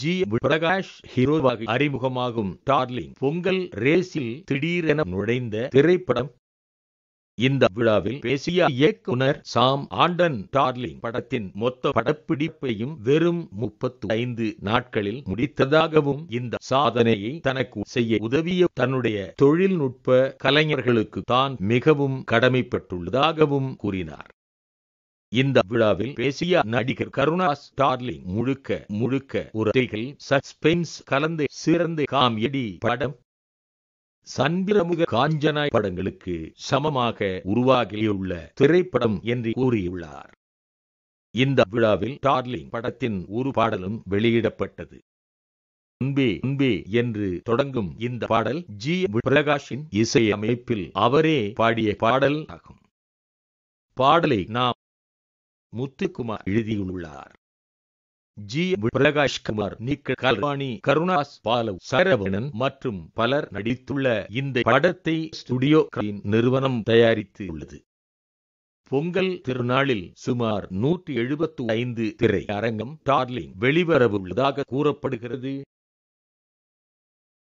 G Prakash ஹீரோவாக அறிமுகமாகும் darling Pongal ரேஸில் திடீரென நுழைந்த திரைப்படம். இந்த விழாவில் பேசிய இயக்குனர் சாம் ஆண்டன் டார்லிங் படத்தின் மொத்த படப்பிடிப்பையும் வெறும் முப்பத்து ஐந்து நாட்களில் முடித்ததாகவும் இந்த சாதனையை தனக்கு செய்ய உதவிய தன்னுடைய தொழில்நுட்ப கலைஞர்களுக்கு தான் மிகவும் கடமைப்பட்டுள்ளதாகவும் கூறினார். இந்த விழாவில் பேசிய நடிகர் கருணா ஸ்டார்லிங் முழுக்க முழுக்க ஒரு திகில் சஸ்பென்ஸ் கலந்து சிறந்த காமெடி படம் சந்திரமுக காஞ்சனாய் படங்களுக்கு சமமாக உருவாகியுள்ள திரைப்படம் என்று கூறியுள்ளார். இந்த விழாவில் டார்லிங் படத்தின் ஒரு பாடலும் வெளியிடப்பட்டது. அன்பே அன்பே என்று தொடங்கும் இந்த பாடல் ஜி. பிரகாஷின் இசை அமைப்பில் அவரே பாடிய பாடல் ஆகும். பாடலை நாம் முத்துக்குமார் எழுதியுள்ளார். ஜி. பிரகாஷ் குமார் நீக்க கல்வாணி கருணாஸ் பாலவ் சரவணன் மற்றும் பலர் நடித்துள்ள இந்த படத்தை ஸ்டுடியோ நிறுவனம் தயாரித்து உள்ளது பொங்கல் திருநாளில் சுமார் நூற்றி எழுபத்து ஐந்து திரை அரங்கம் டார்லிங் வெளிவரவுள்ளதாக கூறப்படுகிறது.